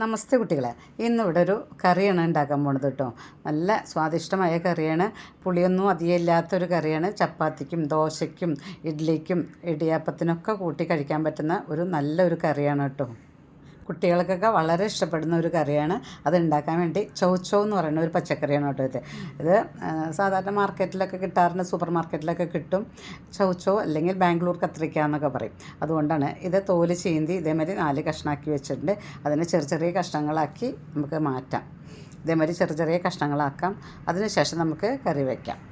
നമസ്തേ കുട്ടികളെ. ഇന്നിവിടെ ഒരു കറിയാണ് ഉണ്ടാക്കാൻ പോണത് കേട്ടോ. നല്ല സ്വാദിഷ്ടമായ കറിയാണ്. പുളിയൊന്നും അധികം ഇല്ലാത്തൊരു കറിയാണ്. ചപ്പാത്തിക്കും ദോശയ്ക്കും ഇഡ്ഡലിക്കും ഇടിയാപ്പത്തിനൊക്കെ കൂട്ടി കഴിക്കാൻ പറ്റുന്ന ഒരു നല്ലൊരു കറിയാണ് കേട്ടോ. കുട്ടികൾക്കൊക്കെ വളരെ ഇഷ്ടപ്പെടുന്ന ഒരു കറിയാണ്. അത് ഉണ്ടാക്കാൻ വേണ്ടി ചൗച്ചോ എന്ന് പറയുന്ന ഒരു പച്ചക്കറിയാണ് കേട്ടോ ഇത്. ഇത് സാധാരണ മാർക്കറ്റിലൊക്കെ കിട്ടാറുണ്ട് സൂപ്പർ മാർക്കറ്റിലൊക്കെ കിട്ടും. ചൗച്ചോ അല്ലെങ്കിൽ ബാംഗ്ലൂർ കത്രിക്ക എന്നൊക്കെ പറയും. അതുകൊണ്ടാണ് ഇത് തോൽ ചീന്തി ഇതേമാതിരി നാല് കഷ്ണമാക്കി വെച്ചിട്ടുണ്ട്. അതിനെ ചെറിയ ചെറിയ കഷ്ണങ്ങളാക്കി നമുക്ക് മാറ്റാം. ഇതേമാതിരി ചെറിയ ചെറിയ കഷ്ണങ്ങളാക്കാം. അതിനുശേഷം നമുക്ക് കറി വയ്ക്കാം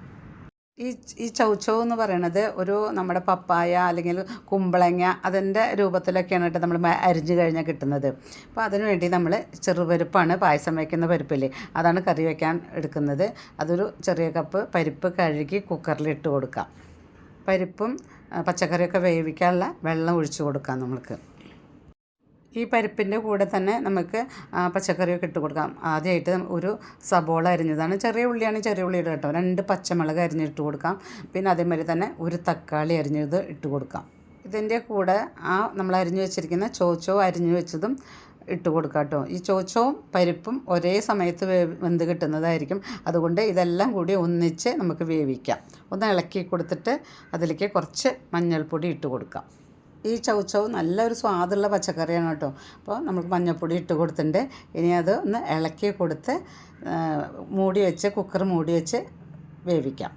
ഈ ഈ ചൗച്ചോ എന്ന് പറയണത് ഒരു നമ്മുടെ പപ്പായ അല്ലെങ്കിൽ കുമ്പളങ്ങ അതിന്റെ രൂപത്തിലൊക്കെയാണ് കേട്ടോ നമ്മൾ അരിഞ്ഞു കഴിഞ്ഞാൽ കിട്ടുന്നത്. അപ്പോൾ അതിനു വേണ്ടി നമ്മൾ ചെറുപരിപ്പാണ് പായസം വയ്ക്കുന്ന പരിപ്പില്ലേ അതാണ് കറി വയ്ക്കാൻ എടുക്കുന്നത്. അതൊരു ചെറിയ കപ്പ് പരിപ്പ് കഴുകി കുക്കറിൽ ഇട്ട് കൊടുക്കാം. പരിപ്പും പച്ചക്കറിയൊക്കെ വേവിക്കാനുള്ള വെള്ളം ഒഴിച്ചു കൊടുക്കാം നമ്മൾക്ക്. ഈ പരിപ്പിന്റെ കൂടെ തന്നെ നമുക്ക് പച്ചക്കറിയൊക്കെ ഇട്ട് കൊടുക്കാം. ആദ്യമായിട്ട് ഒരു സബോള അരിഞ്ഞതാണ്. ചെറിയ ഉള്ളിയാണ് ചെറിയ ഉള്ളി ഇടുക കേട്ടോ. രണ്ട് പച്ചമുളക് അരിഞ്ഞിട്ട് കൊടുക്കാം. പിന്നെ അതേമാതിരി തന്നെ ഒരു തക്കാളി അരിഞ്ഞത് ഇട്ട് കൊടുക്കാം. ഇതിന്റെ കൂടെ ആ നമ്മൾ അരിഞ്ഞു വെച്ചിരിക്കുന്ന ചോച്ചോ അരിഞ്ഞു വെച്ചതും ഇട്ട് കൊടുക്കാം കേട്ടോ. ഈ ചോച്ചവും പരിപ്പും ഒരേ സമയത്ത് വെന്ത് കിട്ടുന്നതായിരിക്കും. അതുകൊണ്ട് ഇതെല്ലാം കൂടി ഒന്നിച്ച് നമുക്ക് വേവിക്കാം. ഒന്ന് ഇളക്കി കൊടുത്തിട്ട് അതിലേക്ക് കുറച്ച് മഞ്ഞൾപ്പൊടി ഇട്ട് കൊടുക്കാം. ഈ ചൗച്ചവ് നല്ലൊരു സ്വാദുള്ള പച്ചക്കറിയാണ് കേട്ടോ. അപ്പോൾ നമുക്ക് മഞ്ഞൾപ്പൊടി ഇട്ട് കൊടുത്തിട്ടുണ്ട്. ഇനി അത് ഒന്ന് ഇളക്കി കൊടുത്ത് മൂടി വെച്ച് കുക്കർ മൂടി വെച്ച് വേവിക്കാം.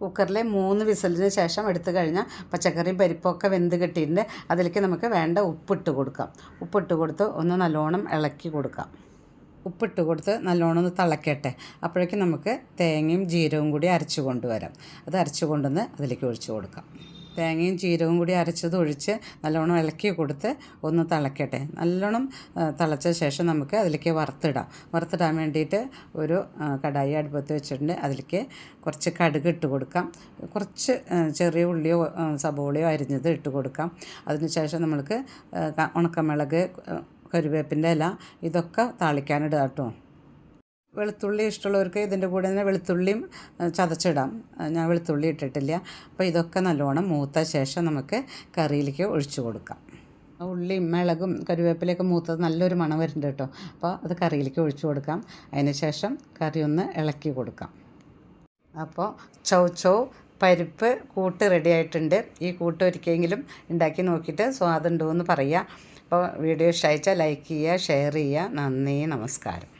കുക്കറിൽ മൂന്ന് വിസലിന് ശേഷം എടുത്തു കഴിഞ്ഞാൽ പച്ചക്കറിയും പരിപ്പൊക്കെ വെന്ത് കിട്ടിയിട്ടുണ്ട്. അതിലേക്ക് നമുക്ക് വേണ്ട ഉപ്പിട്ട് കൊടുക്കാം. ഉപ്പിട്ട് കൊടുത്ത് ഒന്ന് നല്ലോണം ഇളക്കി കൊടുക്കാം. ഉപ്പിട്ട് കൊടുത്ത് നല്ലോണം ഒന്ന് തിളക്കട്ടെ. അപ്പോഴേക്കും നമുക്ക് തേങ്ങയും ജീരകവും കൂടി അരച്ചു കൊണ്ടുവരാം. അത് അരച്ചു കൊണ്ടുവന്ന് അതിലേക്ക് ഒഴിച്ചു കൊടുക്കാം. തേങ്ങയും ജീരകവും കൂടി അരച്ചത് ഒഴിച്ച് നല്ലോണം ഇളക്കി കൊടുത്ത് ഒന്ന് തിളക്കട്ടെ. നല്ലോണം തിളച്ച ശേഷം നമുക്ക് അതിലേക്ക് വറുത്തിടാം. വറുത്തിടാൻ വേണ്ടിയിട്ട് ഒരു കടായി അടുപ്പത്ത് വെച്ചിട്ടുണ്ട്. അതിലേക്ക് കുറച്ച് കടുക് ഇട്ട് കൊടുക്കാം. കുറച്ച് ചെറിയ ഉള്ളിയോ സബോളയോ അരിഞ്ഞത് ഇട്ട് കൊടുക്കാം. അതിനുശേഷം നമ്മൾക്ക് ഉണക്കമിളക് കരുവേപ്പിന്റെ ഇല ഇതൊക്കെ താളിക്കാനിടുക കേട്ടോ. വെളുത്തുള്ളി ഇഷ്ടമുള്ളവർക്ക് ഇതിന്റെ കൂടെ തന്നെ വെളുത്തുള്ളിയും ചതച്ചിടാം. ഞാൻ വെളുത്തുള്ളി ഇട്ടിട്ടില്ല. അപ്പോൾ ഇതൊക്കെ നല്ലോണം മൂത്ത ശേഷം നമുക്ക് കറിയിലേക്ക് ഒഴിച്ചു കൊടുക്കാം. ഉള്ളിയും മിളകും കറിവേപ്പിലയൊക്കെ മൂത്തത് നല്ലൊരു മണം വരുന്നുണ്ട് കേട്ടോ. അപ്പോൾ അത് കറിയിലേക്ക് ഒഴിച്ചു കൊടുക്കാം. അതിന് ശേഷം കറി ഒന്ന് ഇളക്കി കൊടുക്കാം. അപ്പോൾ ചൗ ചൗ പരിപ്പ് കൂട്ട് റെഡി ആയിട്ടുണ്ട്. ഈ കൂട്ട് ഒരിക്കലെങ്കിലും ഉണ്ടാക്കി നോക്കിയിട്ട് സ്വാദുണ്ടോ എന്ന് പറയുക. അപ്പോൾ വീഡിയോ ഇഷ്ടമായിച്ചാൽ ലൈക്ക് ചെയ്യുക ഷെയർ ചെയ്യുക. നന്ദി നമസ്കാരം.